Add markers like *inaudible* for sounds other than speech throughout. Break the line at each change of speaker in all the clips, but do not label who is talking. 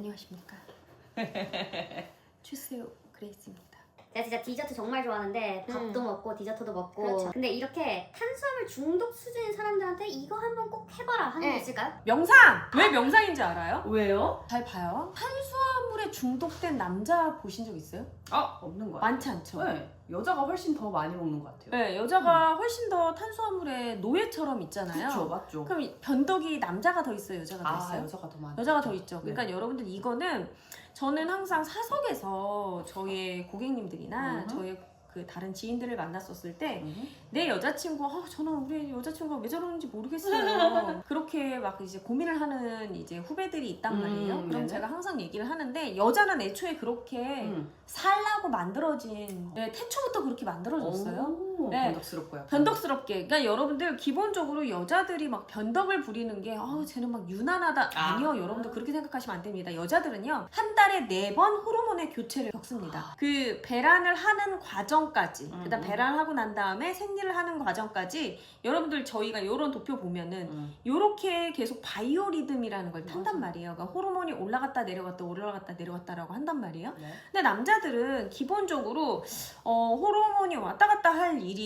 안녕하십니까. *laughs* 추세요 그레이스입니다.
제가 진짜 디저트 정말 좋아하는데 밥도
음.
먹고 디저트도 먹고
그렇죠.
근데 이렇게 탄수화물 중독 수준인 사람들한테 이거 한번 꼭 해봐라 하는 게
네.
있을까요?
명상! 왜 명상인지 알아요?
왜요?
잘 봐요. 탄수화물에 중독된 남자 보신 적 있어요?
아 없는 것 같아요.
많지 않죠?
네, 여자가 훨씬 더 많이 먹는 것 같아요.
네, 여자가 훨씬 더 탄수화물의 노예처럼 있잖아요.
그렇죠, 맞죠.
그럼 이 변덕이 남자가 더 있어요, 여자가 더
아
있어요?
여자가 더 많아.
여자가 더 있죠.
네.
그러니까 여러분들 이거는 저는 항상 사석에서 저의 고객님들이나
음.
저의 그 다른 지인들을 만났었을 때
음.
내 여자친구, 아, 저는 우리 여자친구가 왜 저러는지 모르겠어요. *laughs* 그렇게 막 이제 고민을 하는 이제 후배들이 있단
음,
말이에요. 그럼
네네.
제가 항상 얘기를 하는데 여자는 애초에 그렇게
음.
살라고 만들어진 네, 태초부터 그렇게 만들어졌어요.
오,
네.
변덕스럽고요.
변덕스럽게. 그러니까 여러분들 기본적으로 여자들이 막 변덕을 부리는 게 아우 쟤는 막 유난하다.
아.
아니요. 여러분들 그렇게 생각하시면 안 됩니다. 여자들은요. 한 달에 네 번 호르몬의 교체를 겪습니다. 그 배란을 하는 과정까지
음,
그다음
음.
배란을 하고 난 다음에 생리를 하는 과정까지 여러분들 저희가 요런 도표 보면은
음.
요렇게 계속 바이오리듬이라는 걸 탄단
맞아.
말이에요. 그러니까 호르몬이 올라갔다 내려갔다 올라갔다 내려갔다라고 한단 말이에요.
네.
근데 남자들은 기본적으로 어, 호르몬이 왔다 갔다 할 일이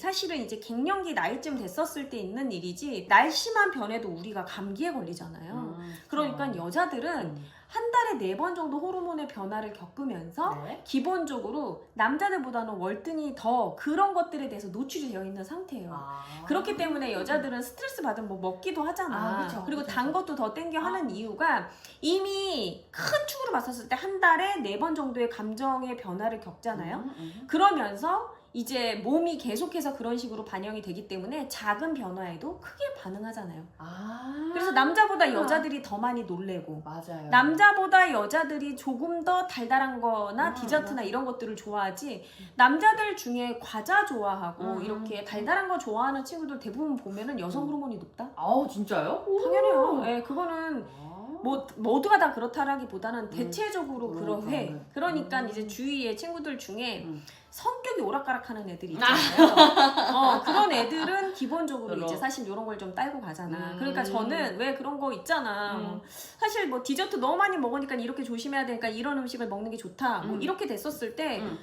사실은 이제 갱년기 나이쯤 됐었을 때 있는 일이지 날씨만 변해도 우리가 감기에 걸리잖아요.
음,
그러니까
어.
여자들은
음.
한 달에 네 번 정도 호르몬의 변화를 겪으면서
네.
기본적으로 남자들보다는 월등히 더 그런 것들에 대해서 노출이 되어 있는 상태예요.
아.
그렇기 때문에 여자들은 스트레스 받으면 뭐 먹기도 하잖아.
아, 그쵸,
그리고
그쵸,
단
그쵸.
것도 더 땡겨 하는
아.
이유가 이미 큰 축으로 봤었을 때 한 달에 네 번 정도의 감정의 변화를 겪잖아요.
음, 음.
그러면서 이제 몸이 계속해서 그런 식으로 반영이 되기 때문에 작은 변화에도 크게 반응하잖아요.
아.
그래서 남자보다 여자들이 더 많이 놀래고
맞아요.
남자보다 여자들이 조금 더 달달한 거나
음,
디저트나
음.
이런 것들을 좋아하지 남자들 중에 과자 좋아하고
음,
이렇게
음.
달달한 거 좋아하는 친구들 대부분 보면은 여성
음.
호르몬이 높다?
아우 진짜요?
당연해요. 예, 그거는
아.
뭐 모두가 다 그렇다라기보다는 대체적으로
음,
그러해.
그러네.
그러니까
음.
이제 주위의 친구들 중에
음.
성격이 오락가락하는 애들이
아.
있잖아요. 어, 그런 애들은 기본적으로
그럼.
이제 사실 이런 걸 좀 딸고 가잖아.
음.
그러니까 저는 왜 그런 거 있잖아.
음.
뭐 사실 뭐 디저트 너무 많이 먹으니까 이렇게 조심해야 되니까 이런 음식을 먹는 게 좋다. 뭐
음.
이렇게 됐었을 때
음.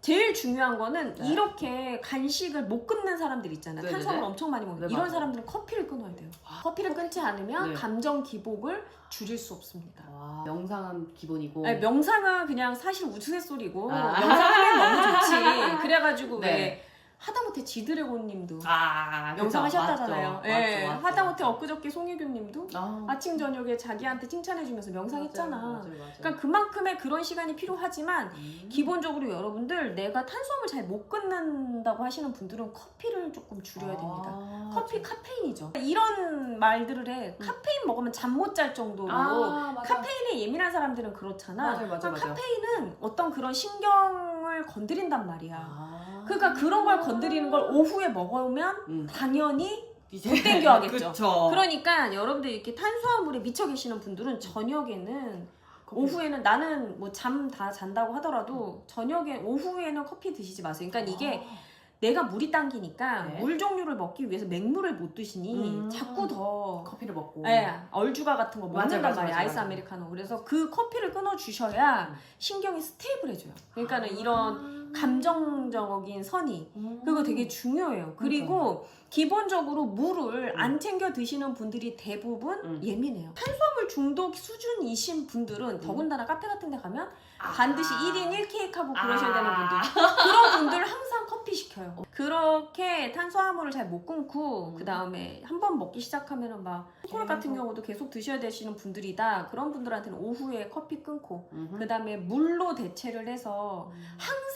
제일 중요한 거는
네.
이렇게 간식을 못 끊는 사람들 있잖아.
네네네.
탄수화물 엄청 많이 먹는.
네,
이런
맞아요.
사람들은 커피를 끊어야 돼요.
아,
커피를 끊지 않으면
네.
감정 기복을 줄일 수 없습니다.
와, 명상은 기본이고.
아니, 명상은 그냥 사실 우스갯소리고
아.
명상하면 너무 좋지. *laughs* 그래가지고
네.
왜 하다못해 지드래곤님도
아,
명상하셨다잖아요.
맞죠,
예. 하다못해 엊그저께 송혜교님도
아,
아침 저녁에 자기한테 칭찬해주면서 명상했잖아.
맞아요, 맞아요, 맞아요.
그러니까 그만큼의 그런 시간이 필요하지만
음.
기본적으로 여러분들 내가 탄수화물 잘 못 끊는다고 하시는 분들은 커피를 조금 줄여야 됩니다.
아,
커피 카페인이죠. 이런 말들을 해. 카페인 먹으면 잠 못 잘 정도로
아, 맞아.
카페인에 예민한 사람들은 그렇잖아.
맞아요, 맞아요,
그러니까
맞아요.
카페인은 어떤 그런 신경을 건드린단 말이야.
아.
그러니까 그런 걸 건드리는 걸 오후에 먹으면
음.
당연히
이제
못 땡겨 하겠죠. *laughs*
그쵸.
그러니까 여러분들 이렇게 탄수화물에 미쳐 계시는 분들은 저녁에는 오후에는 나는 뭐 잠 다 잔다고 하더라도 저녁에 오후에는 커피 드시지 마세요. 그러니까 이게 내가 물이 당기니까
네.
물 종류를 먹기 위해서 맹물을 못 드시니
음.
자꾸 더
커피를 먹고.
예, 얼주가 같은 거
맞아,
먹는단
맞아,
말이야
맞아,
아이스
맞아.
아메리카노 그래서 그 커피를 끊어 주셔야
음.
신경이 스테이블해져요 그러니까는 이런
아.
감정적인 선이
음.
그거 되게 중요해요 그리고 기본적으로 물을 안 챙겨 드시는 분들이 대부분
음.
예민해요 탄수화물 중독 수준이신 분들은 더군다나 카페 같은 데 가면
아.
반드시 1인 1케이크 하고 그러셔야
아.
되는 분들 *laughs* 그런 분들 항상 커피 시켜요 그렇게 탄수화물을 잘 못 끊고
음.
그 다음에 한 번 먹기 시작하면은 막 초콜릿 같은
계속.
경우도 계속 드셔야 되시는 분들이다 그런 분들한테는 오후에 커피 끊고. 그 다음에 물로 대체를 해서 항상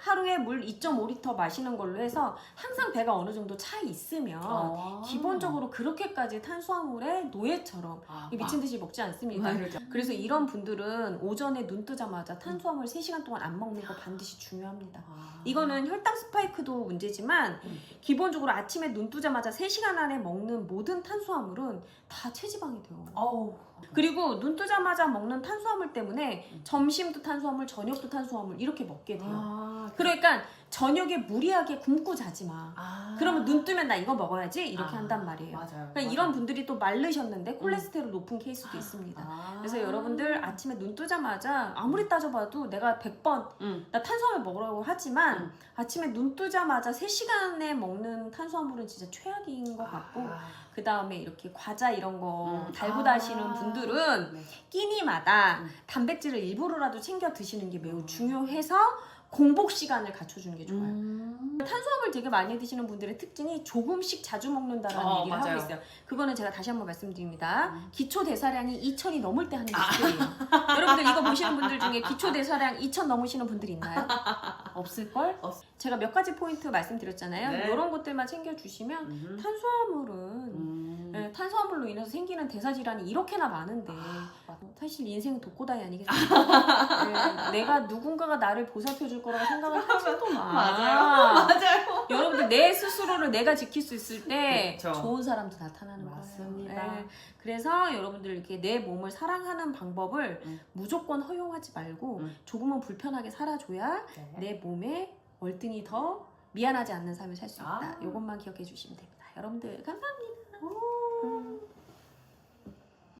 하루에 물 2.5리터 마시는 걸로 해서 항상 배가 어느 정도 차 있으면
아.
기본적으로 그렇게까지 탄수화물의 노예처럼
아,
이 미친 듯이 먹지 않습니다.
아.
그래서 이런 분들은 오전에 눈 뜨자마자 탄수화물 3시간 동안 안 먹는 거 반드시 중요합니다.
아.
이거는 혈당 스파이크도 문제지만
음.
기본적으로 아침에 눈 뜨자마자 3시간 안에 먹는 모든 탄수화물은 다 체지방이 돼요.
어우
그리고 눈 뜨자마자 먹는 탄수화물 때문에
음.
점심도 탄수화물, 저녁도 탄수화물 이렇게 먹게 돼요.
아,
그러니까 저녁에 무리하게 굶고 자지 마.
아.
그러면 눈 뜨면 나 이거 먹어야지 이렇게
아,
한단 말이에요.
맞아요.
그러니까
맞아요.
이런 분들이 또 마르셨는데 콜레스테롤 높은 케이스도 있습니다.
아.
그래서 여러분들 아침에 눈 뜨자마자 아무리 따져봐도 내가 100번
음.
나 탄수화물 먹으라고 하지만
음.
아침에 눈 뜨자마자 3시간에 먹는 탄수화물은 진짜 최악인 것 같고
아.
그 다음에 이렇게 과자 이런 거
음.
달고
아.
다시는 분들은
네.
끼니마다
음.
단백질을 일부러라도 챙겨 드시는 게 매우 중요해서 공복 시간을 갖춰주는 게 좋아요.
음.
탄수화물 되게 많이 드시는 분들의 특징이 조금씩 자주 먹는다라는
어,
얘기를
맞아요.
하고 있어요. 그거는 제가 다시 한번 말씀드립니다.
음.
기초 대사량이 2천이 넘을 때 하는
아.
리스트예요. 여러분들 이거 보시는 분들 중에 기초 대사량 2천 넘으시는 분들 있나요? 없을 걸?
없-
제가 몇 가지 포인트 말씀드렸잖아요.
네.
이런 것들만 챙겨주시면
음.
탄수화물은
음.
네, 탄수화물로 인해서 생기는 대사 질환이 이렇게나 많은데
아, 맞-
사실 인생은 독고다이 아니겠습니까? 네, 내가 누군가가 나를 보살펴 줄 거라고 생각을 하지도 마. *laughs*
맞아요.
여러분들 내 스스로를 내가 지킬 수 있을 때
그쵸.
좋은 사람도 나타나는
맞습니다.
거예요. 네. 그래서 여러분들 이렇게 내 몸을 사랑하는 방법을
음.
무조건 허용하지 말고
음.
조금은 불편하게 살아줘야
네.
내 몸에 월등히 더 미안하지 않는 삶을 살 수 있다.
아.
이것만 기억해 주시면 됩니다. 여러분들 감사합니다.